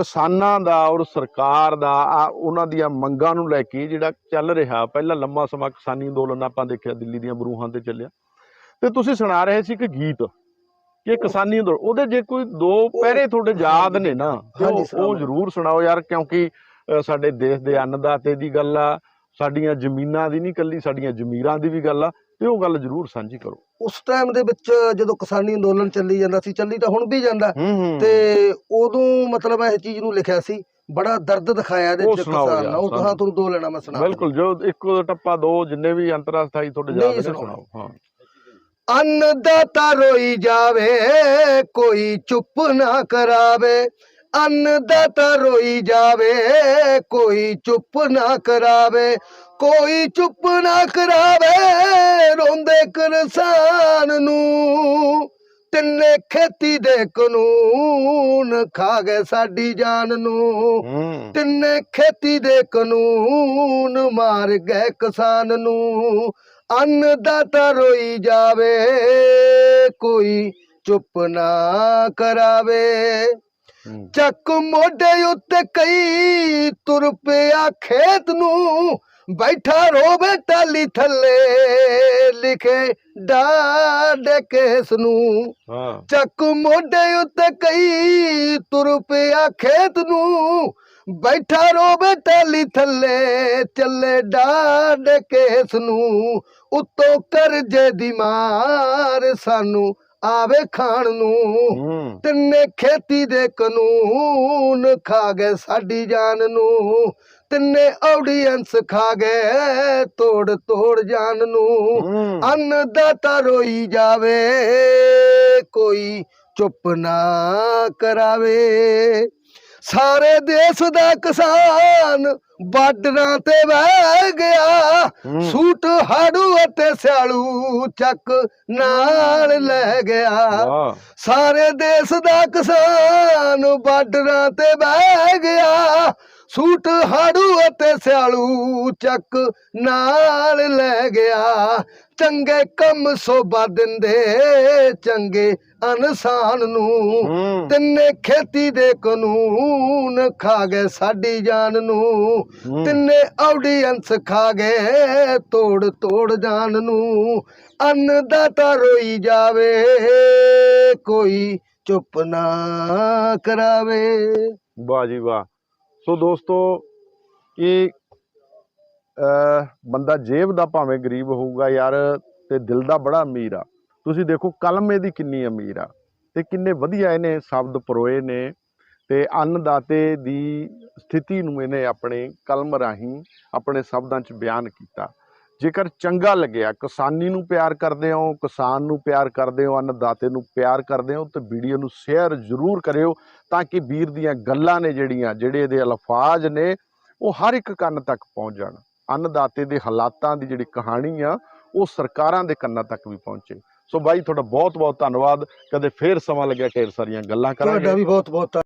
ਕਿਸਾਨਾਂ ਦਾ ਔਰ ਸਰਕਾਰ ਦਾ ਆ ਉਹਨਾਂ ਦੀਆਂ ਮੰਗਾਂ ਨੂੰ ਲੈ ਕੇ ਜਿਹੜਾ ਚੱਲ ਰਿਹਾ ਪਹਿਲਾਂ ਲੰਮਾ ਸਮਾਂ ਕਿਸਾਨੀ ਅੰਦੋਲਨ ਆਪਾਂ ਦੇਖਿਆ ਦਿੱਲੀ ਦੀਆਂ ਬਰੂਹਾਂ ਤੇ ਚੱਲਿਆ ਤੇ ਤੁਸੀਂ ਸੁਣਾ ਰਹੇ ਸੀ ਕਿ ਗੀਤ ਕਿ ਕਿਸਾਨੀ ਅੰਦੋਲਨ ਉਹਦੇ ਜੇ ਕੋਈ ਦੋ ਪਹਿਰੇ ਤੁਹਾਡੇ ਯਾਦ ਨੇ ਨਾ ਉਹ-। ਜ਼ਰੂਰ ਸੁਣਾਓ ਯਾਰ ਕਿਉਂਕਿ ਸਾਡੇ ਦੇਸ਼ ਦੇ ਅੰਨਦਾਤੇ ਦੀ ਗੱਲ ਆ ਸਾਡੀਆਂ ਜ਼ਮੀਨਾਂ ਦੀ ਨਹੀਂ ਕੱਲੀ ਸਾਡੀਆਂ ਜ਼ਮੀਰਾਂ ਦੀ ਵੀ ਗੱਲ ਆ ਤੇ ਉਹ ਗੱਲ ਜ਼ਰੂਰ ਸਾਂਝੀ ਕਰੋ। ਉਸ ਟਾਈਮ ਦੇ ਵਿੱਚ ਜਦੋਂ ਕਿਸਾਨੀ ਅੰਦੋਲਨ ਚੱਲੀ ਜਾਂਦਾ ਸੀ ਚੱਲੀ ਤਾਂ ਹੁਣ ਵੀ ਜਾਂਦਾ। ਤੇ ਉਦੋਂ ਮਤਲਬ ਇਹ ਚੀਜ਼ ਨੂੰ ਲਿਖਿਆ ਸੀ ਬੜਾ ਦਰਦ ਦਿਖਾਇਆ ਇਹਦੇ ਉਹ ਚ ਸੁਣਾਓ ਕਿਸਾਨ ਨਾਲ। ਉਹ। ਤਾਂ ਤੁਹਾਨੂੰ ਦੋ ਲੈਣਾ ਮੈਂ ਸੁਣਾ ਬਿਲਕੁਲ ਜੋ ਇੱਕੋ ਟੱਪਾ ਦੋ ਜਿੰਨੇ ਵੀ ਅੰਤਰਰਾਸ਼ਟਰੀ ਤੁਹਾਡੇ ਸੁਣਾਉਣਾ। ਸੁਣਾਓ। ਹਾਂ। ਅੰਨਦਾਤਾ ਰੋਈ ਜਾਵੇ ਕੋਈ ਚੁੱਪ ਨਾ ਕਰਾਵੇ। ਅੰਨਦਾਤਾ ਰੋਈ ਜਾਵੇ ਕੋਈ ਚੁੱਪ ਨਾ ਕਰਾਵੇ ਕੋਈ ਚੁੱਪ ਨਾ ਕਰਾਵੇ ਰੋਂਦੇ ਕਿਸਾਨ ਨੂੰ। ਤਿੰਨੇ ਖੇਤੀ ਦੇ ਕਾਨੂੰਨ ਖਾ ਗਏ ਸਾਡੀ ਜਾਨ ਨੂੰ। ਤਿੰਨੇ ਖੇਤੀ ਦੇ ਕਾਨੂੰਨ ਮਾਰ ਗਏ ਕਿਸਾਨ ਨੂੰ। ਅੰਨਦਾਤਾ ਰੋਈ ਜਾਵੇ ਕੋਈ ਚੁੱਪ ਨਾ ਕਰਾਵੇ। ਚੱਕ ਮੋਢੇ ਉੱਤੇ ਕਈ ਤੁਰ ਪਿਆ ਖੇਤ ਨੂੰ ਬੈਠਾ ਰੋਵੇ ਟਾਲੀ ਥੱਲੇ ਲਿਖੇ ਡਾਡੇ ਕੇਸ ਨੂੰ। ਚੱਕ ਮੋਢੇ ਉੱਤੇ ਕਈ ਤੁਰ ਪਿਆ ਖੇਤ ਨੂੰ ਬੈਠਾ ਰੋਵੇ ਟਾਲੀ ਥੱਲੇ ਚੱਲੇ ਡਾਡ ਕੇਸ ਨੂੰ। ਉੱਤੋਂ ਕਰਜ਼ੇ ਦੀ ਮਾਰ ਸਾਨੂੰ ਆਵੇ ਖਾਣ ਨੂੰ। ਤਿੰਨੇ ਖੇਤੀ ਦੇ ਕਾਨੂੰਨ ਖਾ ਗਏ ਸਾਡੀ ਜਾਨ ਨੂੰ। ਤਿੰਨੇ ਆਡੀਅנס ਖਾ ਗਏ ਤੋੜ ਤੋੜ ਜਾਨ ਨੂੰ। ਹੂੰ। ਅੰਨਦਾਤਾ ਰੋਈ ਜਾਵੇ ਕੋਈ ਚੁੱਪ ਨਾ ਕਰਾਵੇ। ਸਾਰੇ ਦੇਸ਼ ਦਾ ਕਿਸਾਨ ਬਾਰਡਰਾਂ ਤੇ ਬਹਿ ਗਿਆ। ਸੂਟ ਹਾੜੂ ਅਤੇ ਸਿਆਲੂ ਚੱਕ ਨਾਲ ਲੈ ਗਿਆ। ਵਾਹ। ਸਾਰੇ ਦੇਸ਼ ਦਾ ਕਿਸਾਨ ਬਾਰਡਰਾਂ ਤੇ ਬਹਿ ਗਿਆ। ਸੂਟ ਹਾੜੂ ਅਤੇ ਸਿਆਲੂ ਚੱਕ ਨਾਲ ਲੈ ਗਿਆ। ਚੰਗੇ ਕੰਮ ਸੋਭਾ ਦਿੰਦੇ ਚੰਗੇ ਇਨਸਾਨ ਨੂੰ। ਤਿੰਨੇ ਖੇਤੀ ਦੇ ਕਾਨੂੰਨ ਖਾ ਗਏ ਸਾਡੀ ਜਾਨ ਨੂੰ। ਤਿੰਨੇ ਆਡੀਅנס ਖਾ ਗਏ ਤੋੜ ਤੋੜ ਜਾਨ ਨੂੰ। ਅੰਨਦਾਤਾ ਰੋਈ ਜਾਵੇ ਕੋਈ ਚੁੱਪ ਨਾ ਕਰਾਵੇ। ਵਾਹ ਜੀ ਵਾਹ। ਸੋ ਦੋਸਤੋ, ਇਹ ਬੰਦਾ ਜੇਬ ਦਾ ਭਾਵੇਂ ਗਰੀਬ ਹੋਊਗਾ ਯਾਰ ਤੇ ਦਿਲ ਦਾ ਬੜਾ ਅਮੀਰ ਆ। ਤੁਸੀਂ ਦੇਖੋ ਕਲਮ ਇਹਦੀ ਕਿੰਨੀ ਅਮੀਰ ਆ ਤੇ ਕਿੰਨੇ ਵਧੀਆ ਇਹਨੇ ਸ਼ਬਦ ਪਰੋਏ ਨੇ ਤੇ ਅੰਨਦਾਤੇ ਦੀ ਸਥਿਤੀ ਨੂੰ ਇਹਨੇ ਆਪਣੇ ਕਲਮ ਰਾਹੀਂ ਆਪਣੇ ਸ਼ਬਦਾਂ 'ਚ ਬਿਆਨ ਕੀਤਾ। ਜੇਕਰ ਚੰਗਾ ਲੱਗਿਆ ਕਿਸਾਨੀ ਨੂੰ ਪਿਆਰ ਕਰਦੇ ਹੋ ਕਿਸਾਨ ਨੂੰ ਪਿਆਰ ਕਰਦੇ ਹੋ ਅੰਨਦਾਤੇ ਨੂੰ ਪਿਆਰ ਕਰਦੇ ਹੋ ਤੇ ਵੀਡੀਓ ਨੂੰ ਸ਼ੇਅਰ ਜ਼ਰੂਰ ਕਰਿਓ ਤਾਂ ਕਿ ਵੀਰ ਦੀਆਂ ਗੱਲਾਂ ਨੇ ਜਿਹੜੀਆਂ ਜਿਹੜੇ ਇਹਦੇ ਅਲਫਾਜ਼ ਨੇ ਉਹ ਹਰ ਇੱਕ ਕੰਨ ਤੱਕ ਪਹੁੰਚ ਜਾਣ। ਅੰਨਦਾਤੇ ਦੇ ਹਾਲਾਤਾਂ ਦੀ ਜਿਹੜੀ ਕਹਾਣੀ ਆ ਉਹ ਸਰਕਾਰਾਂ ਦੇ ਕੰਨਾਂ ਤੱਕ ਵੀ ਪਹੁੰਚੇ। ਸੋ ਬਾਈ ਤੁਹਾਡਾ ਬਹੁਤ ਬਹੁਤ ਧੰਨਵਾਦ। ਕਦੇ ਫੇਰ ਸਮਾਂ ਲੱਗਿਆ ਢੇਰ ਸਾਰੀਆਂ ਗੱਲਾਂ ਤੁਹਾਡਾ ਕਰਾਂਗੇ। ਵੀ ਬਹੁਤ ਬਹੁਤ